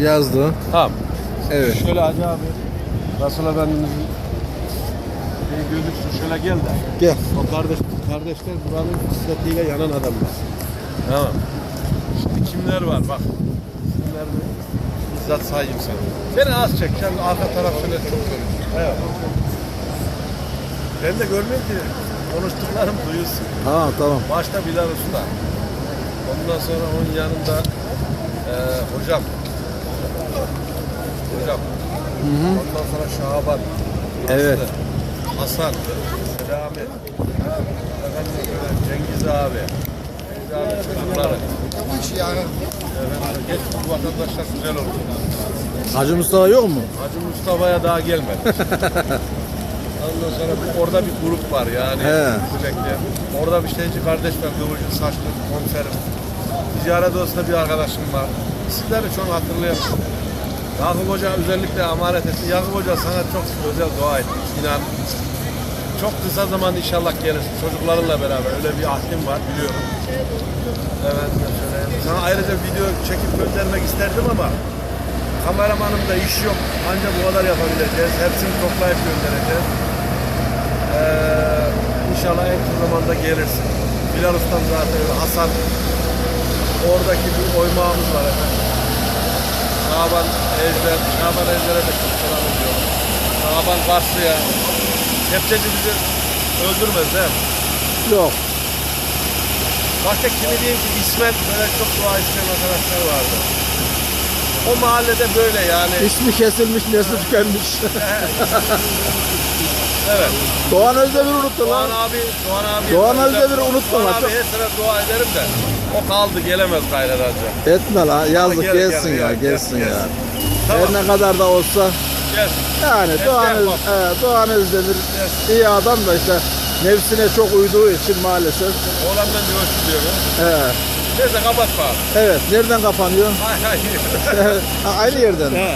Yazdı. Tamam. Evet. Şöyle Hacı abi. Resul Efendimiz'in şey gözüksün şöyle gel de. Gel. O kardeş, kardeşler buranın hissetiyle yanan adamlar. Tamam. Şimdi kimler var bak. Kimler mi? Bizzat sayayım sana. Seni az çek. Sen arka taraf şöyle çok görüyorsun. Evet. Ben de görmeyeyim ki konuştuklarım duyulsun. Ha tamam. Başta Bilal Usta. Ondan sonra onun yanında eee hocam. Hocam. Ondan sonra Şaban. Evet. Hasan. Böyle Cengiz abi. Cengiz abi çocukları. Efendim geç bu vatandaşlar güzel oldu. Hacı Mustafa yok mu? Hacı Mustafa'ya daha gelmedi. Ondan sonra bir- orada bir grup var yani. He. Sürekli. Orada bir şeyci kardeş var. Kıvırcık saçlı komiserim. Ticaret odasında bir arkadaşım var. İsimleri çok hatırlayamıyorum. Yakup Hoca özellikle emanet etti. Yakup Hoca sana çok özel dua etti. İnan. Çok kısa zaman inşallah gelirsin. Çocuklarınla beraber. Öyle bir ahdim var biliyorum. Evet. şöyle. Sana ayrıca video çekip göndermek isterdim ama kameramanım da iş yok. Ancak bu kadar yapabileceğiz. Hepsini toplayıp göndereceğiz. Ee, inşallah en kısa zamanda gelirsin. Bilal Ustam zaten. Hasan oradaki bir oymağımız var efendim. Şaban Ejder, Şaban Ejder'e de çok selam ediyorum. Şaban Karslı'ya. Kepçeci bizi öldürmez değil mi? Yok. Başka kimi diyeyim ki İsmet böyle çok dua isteyen arkadaşlar vardı. O mahallede böyle yani. İsmi kesilmiş, nesli tükenmiş. Evet. Doğan Özdemir unuttu Doğan lan. abi, Doğan abi. Doğan Özdemir'i unutma Doğan bak. abi her sene dua ederim de. O kaldı gelemez gayrı anca. Etme lan. Yazık Gel, gelsin gel, ya, gel, gelsin gel, ya. gel. Tamam. Her ne kadar da olsa Gel. yani Hep Doğan, Öz, yapmam. evet, Doğan Özdemir iyi adam da işte nefsine çok uyduğu için maalesef. Oğlandan diyor diyor. He. Neyse kapat bari. Evet, nereden kapanıyor? Hay hay. Ha, Aynı yerden. He.